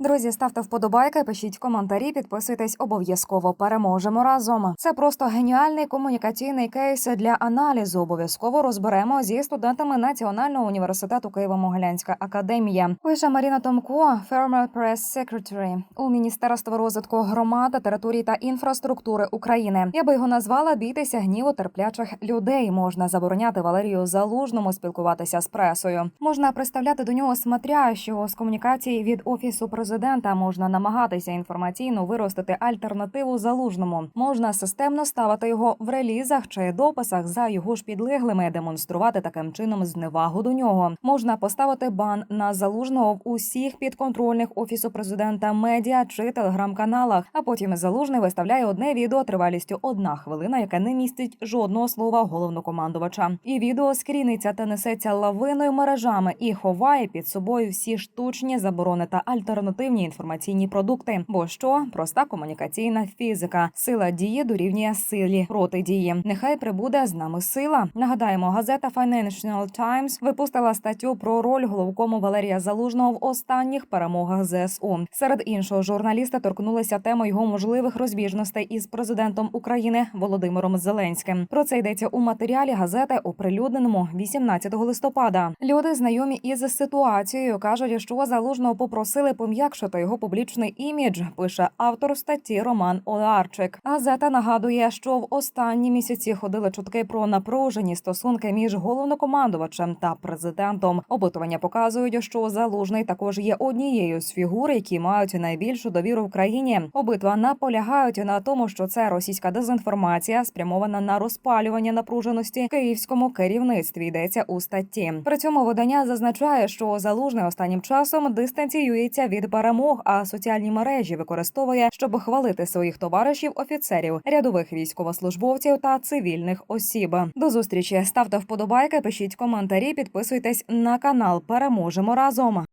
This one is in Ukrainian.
Друзі, ставте вподобайки, пишіть коментарі, підписуйтесь обов'язково. Переможемо разом. Це просто геніальний комунікаційний кейс для аналізу. Обов'язково розберемо зі студентами Національного університету Києво-Могилянська академія. Пише Маріна Томко, Farmer Press Secretary у Міністерства розвитку громад, територій та інфраструктури України. Я би його назвала бійтеся гніву терплячих людей. Можна забороняти Валерію Залужному спілкуватися з пресою. Можна представляти до нього смотрящого з комунікації від офісу президента. Можна намагатися інформаційно виростити альтернативу залужному. Можна системно ставити його в релізах чи дописах за його ж підлеглими, демонструвати таким чином зневагу до нього. Можна поставити бан на залужного в усіх підконтрольних офісу президента медіа чи телеграм-каналах. А потім залужний виставляє одне відео тривалістю одна хвилина, яке не містить жодного слова головнокомандувача. І відео скріниться та несеться лавиною мережами і ховає під собою всі штучні заборони та альтернативні інформаційні продукти. Бо що проста комунікаційна фізика, сила дії дорівнює силі протидії. Нехай прибуде з нами сила. Нагадаємо, газета Financial Times випустила статтю про роль головкому Валерія Залужного в останніх перемогах ЗСУ. Серед іншого журналісти торкнулися теми його можливих розбіжностей із президентом України Володимиром Зеленським. Про це йдеться у матеріалі газети, оприлюдненому 18 листопада. Люди знайомі із ситуацією кажуть, що залужного попросили пом'якшити його публічний імідж. Пише автор статті Роман Оларчик. Газета нагадує, що в останні місяці ходили чутки про напружені стосунки між головнокомандувачем та президентом. Опитування показують, що залужний також є однією з фігур, які мають найбільшу довіру в країні. Обидва наполягають на тому, що це російська дезінформація, спрямована на розпалювання напруженості київському керівництві. Йдеться у статті. При цьому видання зазначає, що залужний останнім часом дистанціюється від перемог, а соціальні мережі використовує, щоб хвалити своїх товаришів, офіцерів, рядових військовослужбовців та цивільних осіб. До зустрічі ставте вподобайки, пишіть коментарі, підписуйтесь на канал. Переможемо разом.